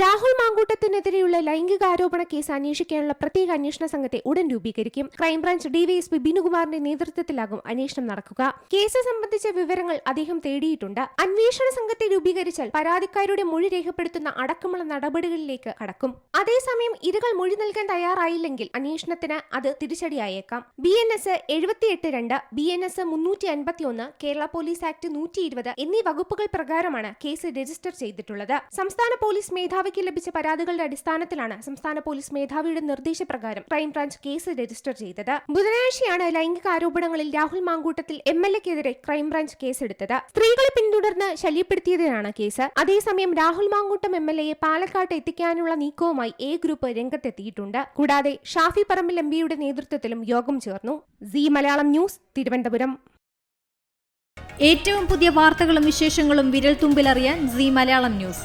Rahul മാങ്കൂട്ടത്തിനെതിരെയുള്ള ലൈംഗികാരോപണ case അന്വേഷിക്കാനുള്ള പ്രത്യേക അന്വേഷണ സംഘത്തെ ഉടൻ രൂപീകരിക്കും. ക്രൈംബ്രാഞ്ച് ഡിവൈഎസ്പി ബിനുകുമാറിന്റെ നേതൃത്വത്തിലാകും അന്വേഷണം നടക്കുക. കേസ് സംബന്ധിച്ച വിവരങ്ങൾ അദ്ദേഹം തേടിയിട്ടുണ്ട്. അന്വേഷണ സംഘത്തെ രൂപീകരിച്ചാൽ പരാതിക്കാരുടെ മൊഴി രേഖപ്പെടുത്തുന്ന അടക്കമുള്ള നടപടികളിലേക്ക് കടക്കും. അതേസമയം ഇരകൾ മൊഴി നൽകാൻ തയ്യാറായില്ലെങ്കിൽ അന്വേഷണത്തിന് അത് തിരിച്ചടിയായേക്കാം. ബി എൻ എസ് എഴുപത്തിയെട്ട് രണ്ട് ബി എൻ എസ് മുന്നൂറ്റി അൻപത്തി ഒന്ന് കേരള പോലീസ് ആക്ട് നൂറ്റി ഇരുപത് എന്നീ വകുപ്പുകൾ പ്രകാരമാണ് കേസ് രജിസ്റ്റർ ചെയ്തിട്ടുള്ളത്. സംസ്ഥാന പോലീസ് മേധാവിക്ക് ലഭിച്ച പരാതികളുടെ അടിസ്ഥാനത്തിലാണ് സംസ്ഥാന പോലീസ് മേധാവിയുടെ നിർദ്ദേശപ്രകാരം ക്രൈംബ്രാഞ്ച് കേസ് രജിസ്റ്റർ ചെയ്തത്. ബുധനാഴ്ചയാണ് ലൈംഗിക ആരോപണങ്ങളിൽ രാഹുൽ മാങ്കൂട്ടത്തിൽ എം എൽ എക്കെതിരെ ക്രൈംബ്രാഞ്ച് കേസെടുത്തത്. സ്ത്രീകളെ പിന്തുടർന്ന് ശല്യപ്പെടുത്തിയതിനാണ് കേസ്. അതേസമയം രാഹുൽ മാങ്കൂട്ടം എം എൽ എയെ പാലക്കാട്ട് എത്തിക്കാനുള്ള നീക്കവുമായി എ ഗ്രൂപ്പ് രംഗത്തെത്തിയിട്ടുണ്ട്. കൂടാതെ ഷാഫി പറമ്പിൽ എം പിയുടെ നേതൃത്വത്തിലും യോഗം ചേർന്നു. സി മലയാളം ന്യൂസ് തിരുവനന്തപുരം. ഏറ്റവും പുതിയ വാർത്തകളും വിശേഷങ്ങളും വിരൽ തുമ്പിലറിയാൻ സി മലയാളം ന്യൂസ്.